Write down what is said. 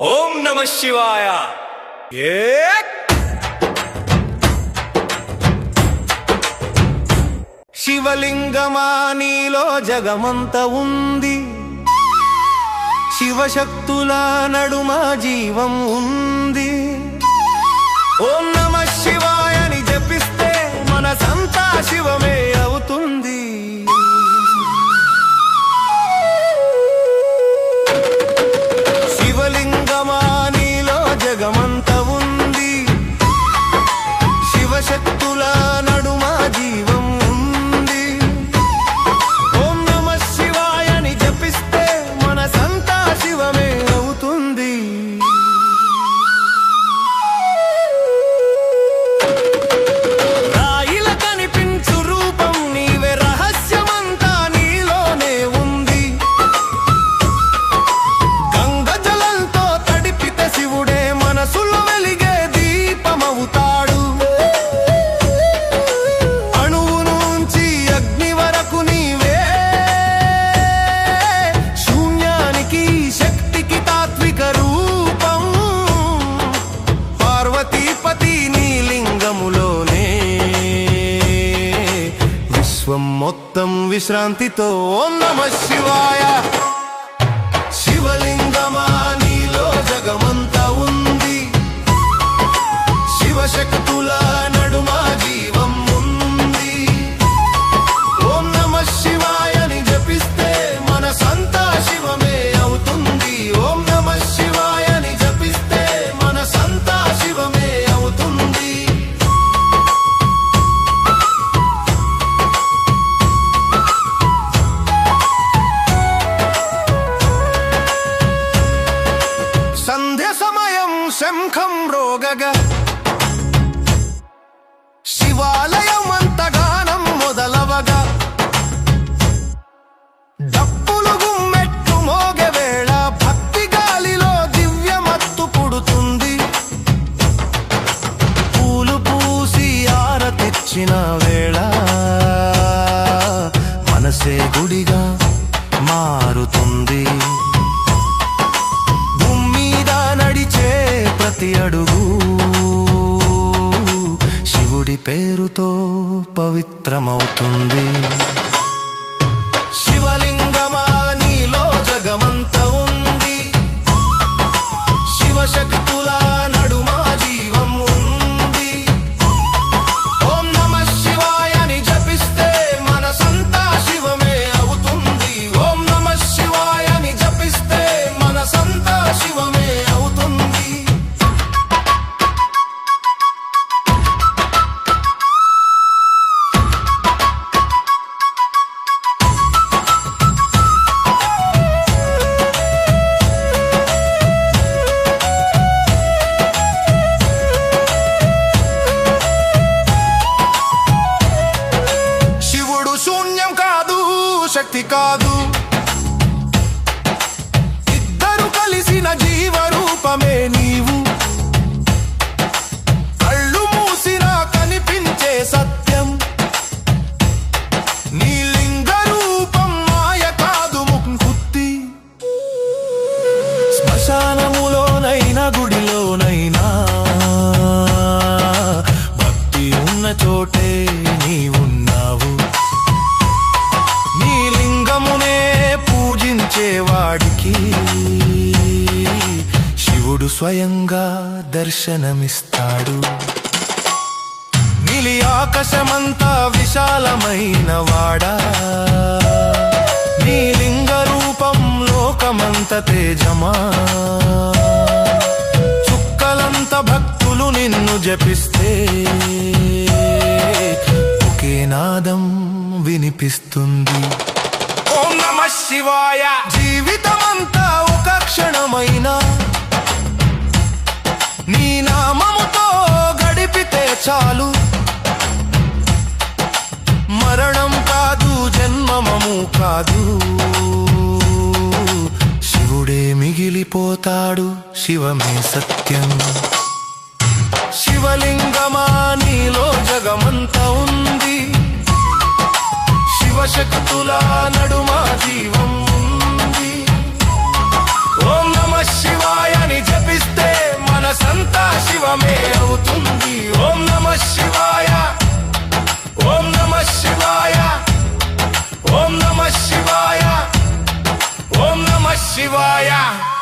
ఓం నమ శివాయ. ఏ శివలింగమా నీలో జగమంత ఉంది. శివశక్తుల నడుమ జీవం ఉంది. ఓం విశ్వం మొత్తం విశ్రాంతితో ఓం నమ శివాయ. సంధ్య సమయం శంఖం రోగగా. శివాలయం మొదలవగ. మొదలవగా డప్పులు గుమ్మెట్టు మోగె వేళ భక్తి గాలిలో దివ్యమత్తు పుడుతుంది. పూలు పూసి ఆరతిచ్చిన వేళ మనసే గుడిగా పవిత్రమవుతుంది. శివలింగమా నీలో జగమంత ఉంది. శివశక్తుల నడుమ జీవం ఉంది. ఓం నమ శివాయని జపిస్తే మనసంతా శివమే అవుతుంది. ఓం నమ శివాయని జపిస్తే మనసంతా శివమే శక్తి కాదు. స్వయంగా దర్శనమిస్తాడు. నిలి ఆకాశమంతా విశాలమైన వాడా. నీ లింగ రూపం లోకమంత తేజమా. చుక్కలంత భక్తులు నిన్ను జపిస్తే ఒకే నాదం వినిపిస్తుంది. ఓం నమ శివాయ. జీవితమంతా ఒక క్షణమైనా నామముతో గడిపితే చాలు. మరణం కాదు జన్మమము కాదు. శివుడే మిగిలిపోతాడు శివమే సత్యం. శివలింగమా నీలో జగమంత ఉంది. శివశక్తుల నడుమ జీవం ఉంది. ఓం నమ శివ массивая, волна массивая.